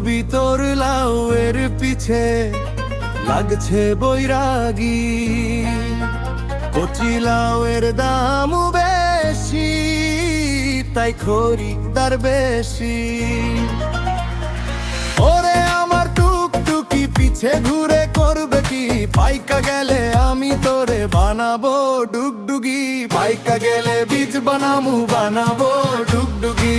বান্ধবী তোর লাউয়ের পিছে লাগছে বৈরাগী। কচি লাউয়ের দাম বেশি, তাই খরিদার বেশি। ওরে আমার টুকটুকি পিছে ঘুরে করবে কি? পাইকা গেলে আমি তোরে বানাবো ডুগডুগি। পাইকা গেলে বীজ বানামু, বানাবো ডুগডুগি।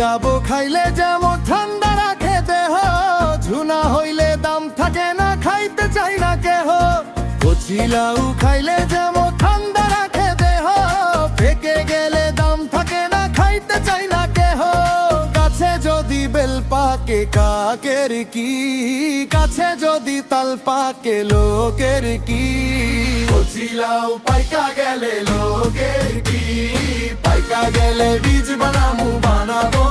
ডাবো খাইলে যেমন ঠান্ডা রাখে দেহ, ঝুনা হইলে দাম থাকে না, খাইতে চাই না কেহ। কচি লাউ খাইলে যেমন ঠান্ডা রাখে দেহ ফেকে গেলে দাম থাকে না, খাইতে চাই না কেহ। কাছে যদি বেল পাকে, কাকের কি? কাছে যদি তাল পাকে, লোকের কি? কচি লাউ পাইকা গেলে লোকের কি? পাইকা গেলে বীজ বানামু, বানাবো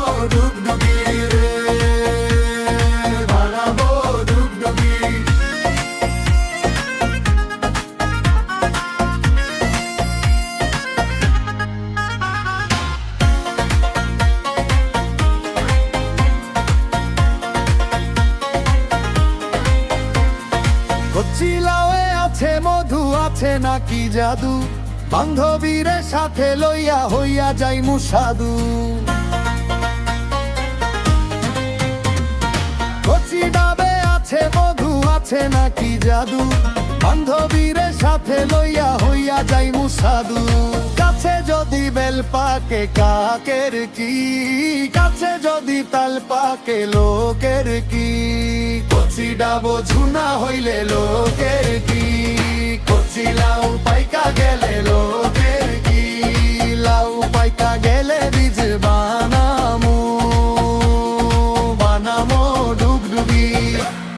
কচিলাওয়ে আছে, মধু আছে, নাকি জাদু? বান্ধবীরে সাথে লইয়া হইয়া যাই মুসাদু। কচি ডাবে আছে, মধু আছে, নাকি জাদু? বান্ধবীরে সাথে লইয়া হইয়া যাই মুসাদু। কাছে যদি বেল পাকে, কাকের কি? কাছে যদি তাল পাকে, লোকের কি? কচি ডাবো ঝুনা হইলে লোকের কি